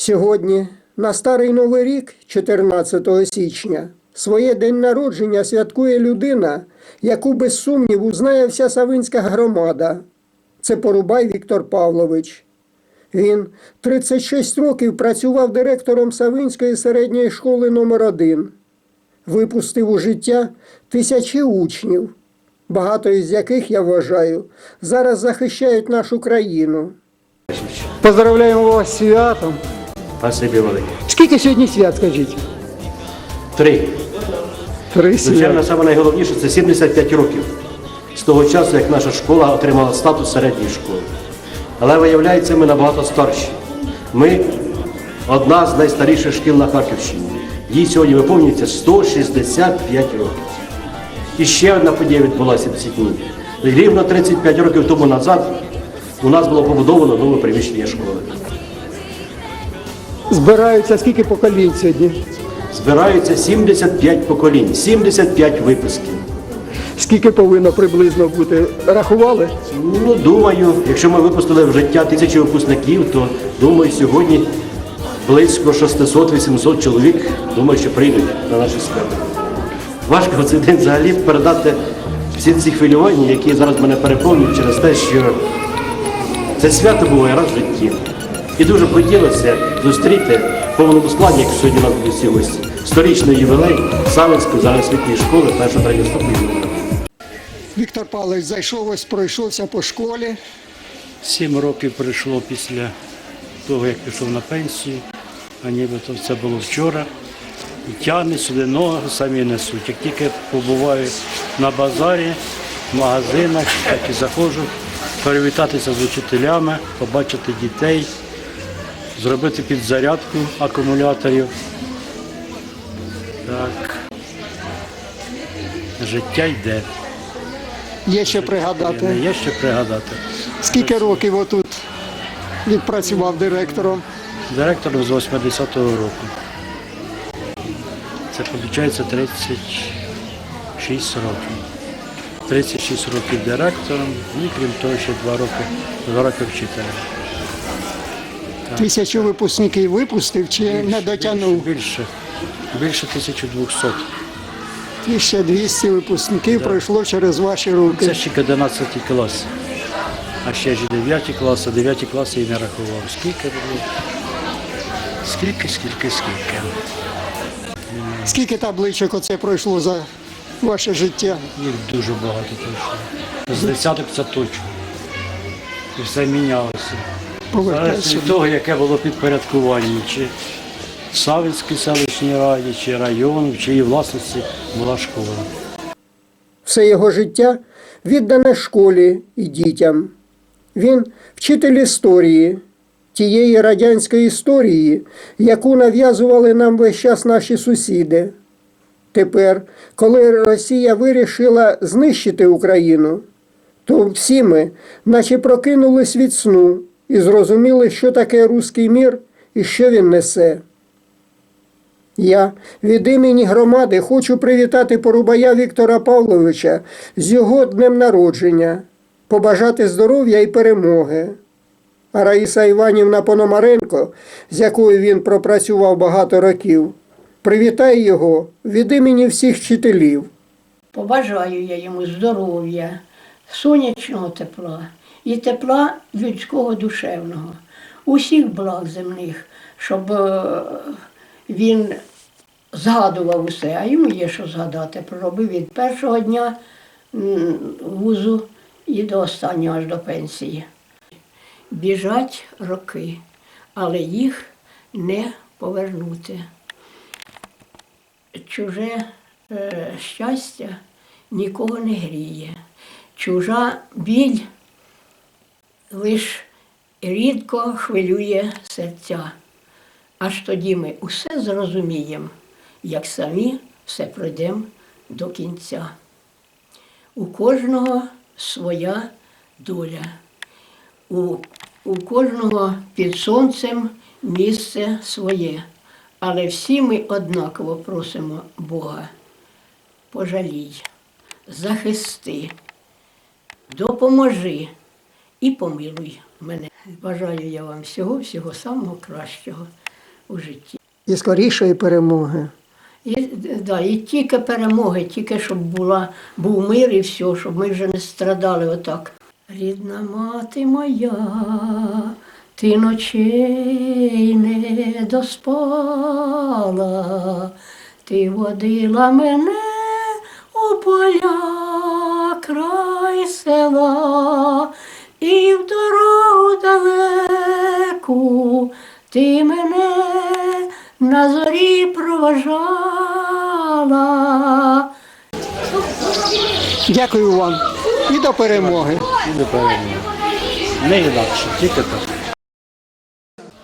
Сьогодні, на Старий Новий рік, 14 січня, своє день народження святкує людина, яку без сумніву знає вся Савинська громада. Це Порубай Віктор Павлович. Він 36 років працював директором Савинської середньої школи номер 1 Випустив у життя тисячі учнів, багато із яких, я вважаю, зараз захищають нашу країну. Поздравляємо вас з святом. Спасибі велике. Скільки сьогодні свят, скажіть? Три. Три Звичайно, саме найголовніше це 75 років з того часу, як наша школа отримала статус середньої школи. Але виявляється, ми набагато старші. Ми одна з найстаріших шкіл на Харківщині. Їй сьогодні виповнюється 165 років. І ще одна подія відбулася в ці дні. Рівно 35 років тому назад у нас було побудовано нове приміщення школи. Збираються скільки поколінь сьогодні? Збираються 75 поколінь, 75 випусків. Скільки повинно приблизно бути? Рахували? Ну, думаю, якщо ми випустили в життя тисячі випускників, то думаю, сьогодні близько 600-800 чоловік, думаю, що прийдуть на наші свято. Важко в цей день взагалі передати всі ці хвилювання, які зараз мене переповнюють через те, що це свято буває раз в житті. І дуже б хотілося зустріти в повному складі, як сьогодні у нас буде всі гості, сторічний ювілей Савинської загальноосвітньої школи першого ступеня. Віктор Павлович зайшов ось, пройшовся по школі. Сім років пройшло після того, як пішов на пенсію, а нібито це було вчора. І тягне сюди ноги, самі несуть. Як тільки побуваю на базарі, в магазинах, так і заходжу, привітатися з учителями, побачити дітей, зробити підзарядку акумуляторів. Так. Життя йде. Є ще пригадати. Є ще пригадати. Скільки років отут відпрацював директором? Директором з 80-го року. Це виходить 36 років. 36 років директором і крім того ще 2 роки, 2 роки вчителем. Тисячу випускників випустив чи не дотягнув? Більше, більше 1200. 1200 випускників пройшло через ваші руки. Це ще 11 клас. А ще ж 9 класи, 9 класи і не рахував. Скільки було? Скільки, скільки, скільки. Скільки табличок оце пройшло за ваше життя? Їх дуже багато пройшло. З десяток це точно. І все мінялося. Повертайся. від того, яке було підпорядкування, чи в Савинській селищній раді, чи району, чи її власності була школа. Все його життя віддане школі і дітям. Він вчитель історії, тієї радянської історії, яку нав'язували нам весь час наші сусіди. Тепер, коли Росія вирішила знищити Україну, то всі ми, наче прокинулись від сну і зрозуміли, що таке руський мір і що він несе. Я від імені громади хочу привітати Порубая Віктора Павловича з його днем народження, побажати здоров'я і перемоги. А Раїса Іванівна Пономаренко, з якою він пропрацював багато років, привітає його від імені всіх вчителів. Побажаю я йому здоров'я, сонячного тепла і тепла людського душевного, усіх благ земних, щоб е, він згадував усе, а йому є що згадати. Проробив від першого дня вузу і до останнього аж до пенсії. Біжать роки, але їх не повернути чуже е, щастя нікого не гріє. Чужа біль лиш рідко хвилює серця. Аж тоді ми усе зрозуміємо, як самі все пройдемо до кінця. У кожного своя доля, у, у кожного під сонцем місце своє. Але всі ми однаково просимо Бога. Пожалій, захисти, допоможи і помилуй мене. Бажаю я вам всього, всього самого кращого. у житті. І скорішої перемоги. І, да, і тільки перемоги, тільки щоб була, був мир і все, щоб ми вже не страдали отак. Рідна мати моя, ти ночей не доспала, ти водила мене у поля край села, далеку ти мене на зорі проважала. Дякую вам і до перемоги. І до перемоги. Не інакше, тільки так.